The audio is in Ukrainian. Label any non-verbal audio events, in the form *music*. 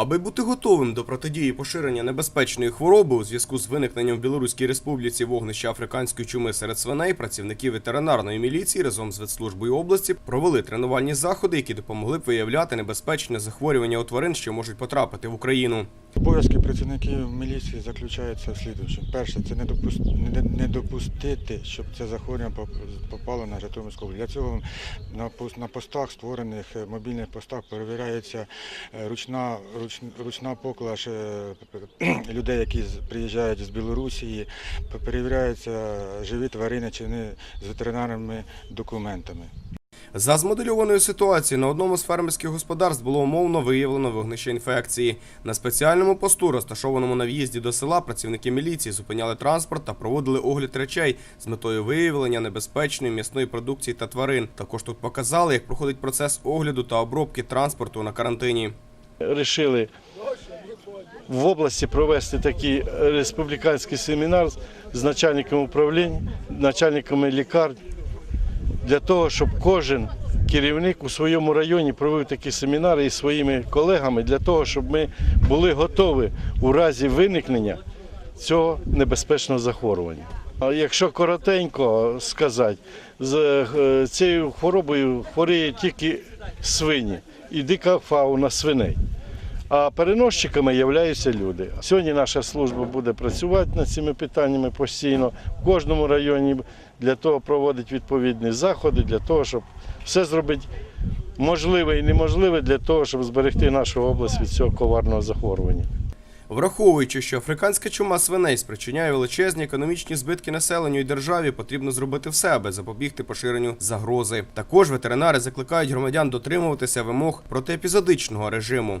Аби бути готовим до протидії поширення небезпечної хвороби у зв'язку з виникненням в Білоруській республіці вогнища африканської чуми серед свиней, працівники ветеринарної міліції разом з ветслужбою області провели тренувальні заходи, які допомогли б виявляти небезпечне захворювання у тварин, що можуть потрапити в Україну. Обов'язки працівників міліції заключаються в слідуючому. Перше, це не, допус- не, допустити, щоб це захворювання попало на Житомирську область. Для цього на, на постах, створених е, мобільних постах, перевіряється е, ручна, руч, ручна поклаж е, *clears throat* людей, які приїжджають з Білорусі, перевіряються живі тварини чи не з ветеринарними документами. За змодельованою ситуацією на одному з фермерських господарств було умовно виявлено вогнище інфекції. На спеціальному посту, розташованому на в'їзді до села, працівники міліції зупиняли транспорт та проводили огляд речей з метою виявлення небезпечної м'ясної продукції та тварин. Також тут показали, як проходить процес огляду та обробки транспорту на карантині. Рішили в області провести такий республіканський семінар з начальниками управлінь, начальниками лікарень, для того, щоб кожен керівник у своєму районі провів такі семінари із своїми колегами, для того, щоб ми були готові у разі виникнення цього небезпечного захворювання. А якщо коротенько сказати, з е, цією хворобою хворіє тільки свині і дика фауна свиней. А переносчиками являються люди. Сьогодні наша служба буде працювати над цими питаннями постійно в кожному районі для того проводить відповідні заходи, для того, щоб все зробити можливе і неможливе для того, щоб зберегти нашу область від цього коварного захворювання. Враховуючи, що африканська чума свиней спричиняє величезні економічні збитки населенню і державі, потрібно зробити все, аби запобігти поширенню загрози. Також ветеринари закликають громадян дотримуватися вимог протиепізодичного режиму.